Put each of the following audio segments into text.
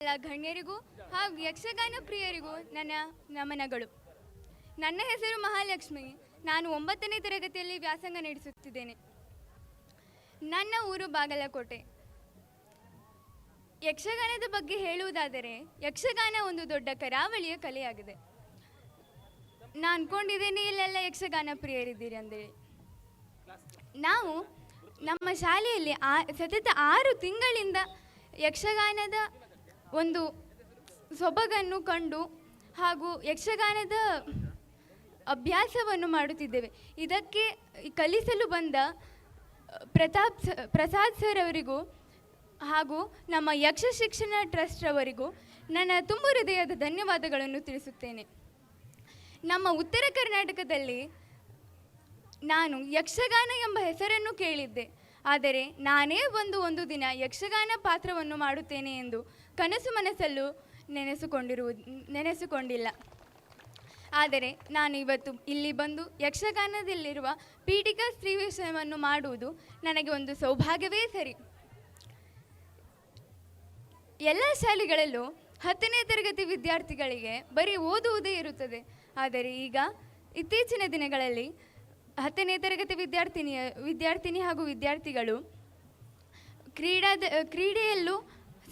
ಎಲ್ಲ ಗಣ್ಯರಿಗೂ ಹಾಗೂ ಯಕ್ಷಗಾನ ಪ್ರಿಯರಿಗೂ ನನ್ನ ನಮನಗಳು. ನನ್ನ ಹೆಸರು ಮಹಾಲಕ್ಷ್ಮಿ. ನಾನು ಒಂಬತ್ತನೇ ತರಗತಿಯಲ್ಲಿ ವ್ಯಾಸಂಗ ನಡೆಸುತ್ತಿದ್ದೇನೆ. ನನ್ನ ಊರು ಬಾಗಲಕೋಟೆ. ಯಕ್ಷಗಾನದ ಬಗ್ಗೆ ಹೇಳುವುದಾದರೆ, ಯಕ್ಷಗಾನ ಒಂದು ದೊಡ್ಡ ಕರಾವಳಿಯ ಕಲೆಯಾಗಿದೆ. ನಾನು ಅನ್ಕೊಂಡಿದ್ದೇನೆ, ಇಲ್ಲೆಲ್ಲ ಯಕ್ಷಗಾನ ಪ್ರಿಯರಿದ್ದೀರಿ ಅಂತೇಳಿ ನಾವು ನಮ್ಮ ಶಾಲೆಯಲ್ಲಿ ಆ ಸತತ ಆರು ತಿಂಗಳಿಂದ ಯಕ್ಷಗಾನದ ಒಂದು ಸೊಬಗನ್ನು ಕಂಡು ಹಾಗೂ ಯಕ್ಷಗಾನದ ಅಭ್ಯಾಸವನ್ನು ಮಾಡುತ್ತಿದ್ದೇವೆ. ಇದಕ್ಕೆ ಕಲಿಸಲು ಬಂದ ಪ್ರತಾಪ್ ಪ್ರಸಾದ್ ಸರ್ ಅವರಿಗೂ ಹಾಗೂ ನಮ್ಮ ಯಕ್ಷ ಶಿಕ್ಷಣ ಟ್ರಸ್ಟ್ ಅವರಿಗೂ ನನ್ನ ತುಂಬು ಹೃದಯದ ಧನ್ಯವಾದಗಳನ್ನು ತಿಳಿಸುತ್ತೇನೆ. ನಮ್ಮ ಉತ್ತರ ಕರ್ನಾಟಕದಲ್ಲಿ ನಾನು ಯಕ್ಷಗಾನ ಎಂಬ ಹೆಸರನ್ನು ಕೇಳಿದ್ದೆ. ಆದರೆ ನಾನೇ ಒಂದು ಒಂದು ದಿನ ಯಕ್ಷಗಾನ ಪಾತ್ರವನ್ನು ಮಾಡುತ್ತೇನೆ ಎಂದು ಕನಸು ಮನಸ್ಸಲ್ಲೂ ನೆನೆಸಿಕೊಂಡಿರುವುದು ನೆನೆಸಿಕೊಂಡಿಲ್ಲ. ಆದರೆ ನಾನು ಇವತ್ತು ಇಲ್ಲಿ ಬಂದು ಯಕ್ಷಗಾನದಲ್ಲಿರುವ ಪೀಠಿಕಾ ಸ್ತ್ರೀವೇಷವನ್ನು ಮಾಡುವುದು ನನಗೆ ಒಂದು ಸೌಭಾಗ್ಯವೇ ಸರಿ. ಎಲ್ಲ ಶಾಲೆಗಳಲ್ಲೂ ಹತ್ತನೇ ತರಗತಿ ವಿದ್ಯಾರ್ಥಿಗಳಿಗೆ ಬರೀ ಓದುವುದೇ ಇರುತ್ತದೆ. ಆದರೆ ಈಗ ಇತ್ತೀಚಿನ ದಿನಗಳಲ್ಲಿ ಹತ್ತನೇ ತರಗತಿ ವಿದ್ಯಾರ್ಥಿನಿಯ, ವಿದ್ಯಾರ್ಥಿನಿ ಹಾಗೂ ವಿದ್ಯಾರ್ಥಿಗಳು ಕ್ರೀಡಾದ, ಕ್ರೀಡೆಯಲ್ಲೂ,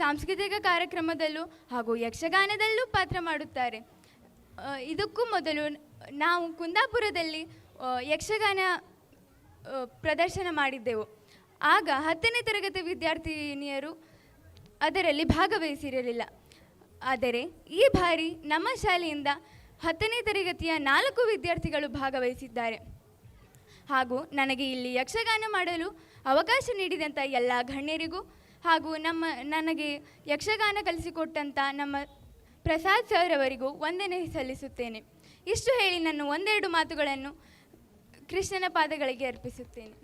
ಸಾಂಸ್ಕೃತಿಕ ಕಾರ್ಯಕ್ರಮದಲ್ಲೂ ಹಾಗೂ ಯಕ್ಷಗಾನದಲ್ಲೂ ಪಾತ್ರ ಮಾಡುತ್ತಾರೆ. ಇದಕ್ಕೂ ಮೊದಲು ನಾವು ಕುಂದಾಪುರದಲ್ಲಿ ಯಕ್ಷಗಾನ ಪ್ರದರ್ಶನ ಮಾಡಿದ್ದೆವು. ಆಗ ಹತ್ತನೇ ತರಗತಿ ವಿದ್ಯಾರ್ಥಿನಿಯರು ಅದರಲ್ಲಿ ಭಾಗವಹಿಸಿರಲಿಲ್ಲ. ಆದರೆ ಈ ಬಾರಿ ನಮ್ಮ ಶಾಲೆಯಿಂದ ಹತ್ತನೇ ತರಗತಿಯ ನಾಲ್ಕು ವಿದ್ಯಾರ್ಥಿಗಳು ಭಾಗವಹಿಸಿದ್ದಾರೆ. ಹಾಗೂ ನನಗೆ ಇಲ್ಲಿ ಯಕ್ಷಗಾನ ಮಾಡಲು ಅವಕಾಶ ನೀಡಿದಂಥ ಎಲ್ಲ ಗಣ್ಯರಿಗೂ ಹಾಗೂ ನಮ್ಮ, ನನಗೆ ಯಕ್ಷಗಾನ ಕಲಿಸಿಕೊಟ್ಟಂಥ ನಮ್ಮ ಪ್ರಸಾದ್ ಸರ್ ಅವರಿಗೂ ವಂದನೆ ಸಲ್ಲಿಸುತ್ತೇನೆ. ಇಷ್ಟು ಹೇಳಿ ನನ್ನ ಒಂದೆರಡು ಮಾತುಗಳನ್ನು ಕೃಷ್ಣನ ಪಾದಗಳಿಗೆ ಅರ್ಪಿಸುತ್ತೇನೆ.